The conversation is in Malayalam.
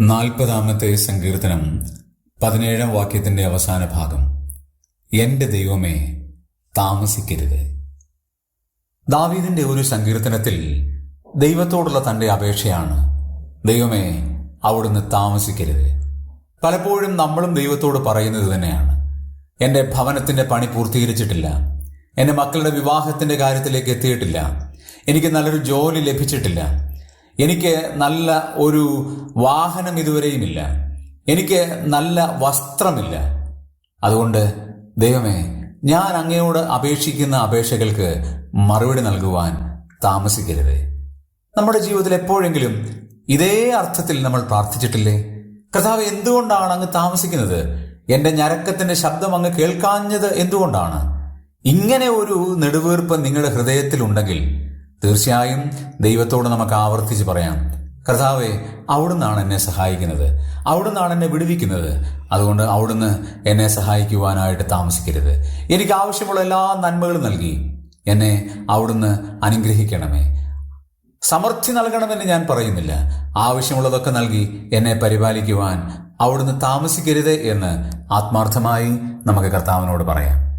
നാൽപ്പതാമത്തെ സങ്കീർത്തനം പതിനേഴാം വാക്യത്തിന്റെ അവസാന ഭാഗം. എന്റെ ദൈവമേ താമസിക്കരുത്. ദാവീദിന്റെ ഒരു സങ്കീർത്തനത്തിൽ ദൈവത്തോടുള്ള തന്റെ അപേക്ഷയാണ് ദൈവമേ അവിടുന്ന് താമസിക്കരുത്. പലപ്പോഴും നമ്മളും ദൈവത്തോട് പറയുന്നത് തന്നെയാണ് എന്റെ ഭവനത്തിന്റെ പണി പൂർത്തീകരിച്ചിട്ടില്ല എന്റെ മക്കളുടെ വിവാഹത്തിന്റെ കാര്യത്തിലേക്ക് എത്തിയിട്ടില്ല എനിക്ക് നല്ലൊരു ജോലി ലഭിച്ചിട്ടില്ല എനിക്ക് നല്ല ഒരു വാഹനം ഇതുവരെയുമില്ല. എനിക്ക് നല്ല വസ്ത്രമില്ല. അതുകൊണ്ട് ദൈവമേ ഞാൻ അങ്ങയോട് അപേക്ഷിക്കുന്ന അപേക്ഷകൾക്ക് മറുപടി നൽകുവാൻ താമസിക്കരുത്. നമ്മുടെ ജീവിതത്തിൽ എപ്പോഴെങ്കിലും ഇതേ അർത്ഥത്തിൽ നമ്മൾ പ്രാർത്ഥിച്ചിട്ടില്ലേ? കർത്താവ് എന്തുകൊണ്ടാണ് അങ്ങ് താമസിക്കുന്നത്? എന്റെ ഞരക്കത്തിന്റെ ശബ്ദം അങ്ങ് കേൾക്കാഞ്ഞത് എന്തുകൊണ്ടാണ്? ഇങ്ങനെ ഒരു നെടുവീർപ്പ് നിങ്ങളുടെ ഹൃദയത്തിലുണ്ടെങ്കിൽ തീർച്ചയായും ദൈവത്തോട് നമുക്ക് ആവർത്തിച്ച് പറയാം. കർത്താവെ അവിടുന്നാണ് എന്നെ സഹായിക്കുന്നത്. അവിടുന്നാണ് എന്നെ വിടുവിക്കുന്നത്. അതുകൊണ്ട് അവിടുന്ന് എന്നെ സഹായിക്കുവാനായിട്ട് താമസിക്കരുത്. എനിക്ക് ആവശ്യമുള്ള എല്ലാ നന്മകളും നൽകി എന്നെ അവിടുന്ന് അനുഗ്രഹിക്കണമേ. സമൃദ്ധി നൽകണമെന്ന് ഞാൻ പറയുന്നില്ല. ആവശ്യമുള്ളതൊക്കെ നൽകി എന്നെ പരിപാലിക്കുവാൻ അവിടുന്ന് താമസിക്കരുത് എന്ന് ആത്മാർത്ഥമായി നമുക്ക് കർത്താവിനോട് പറയാം.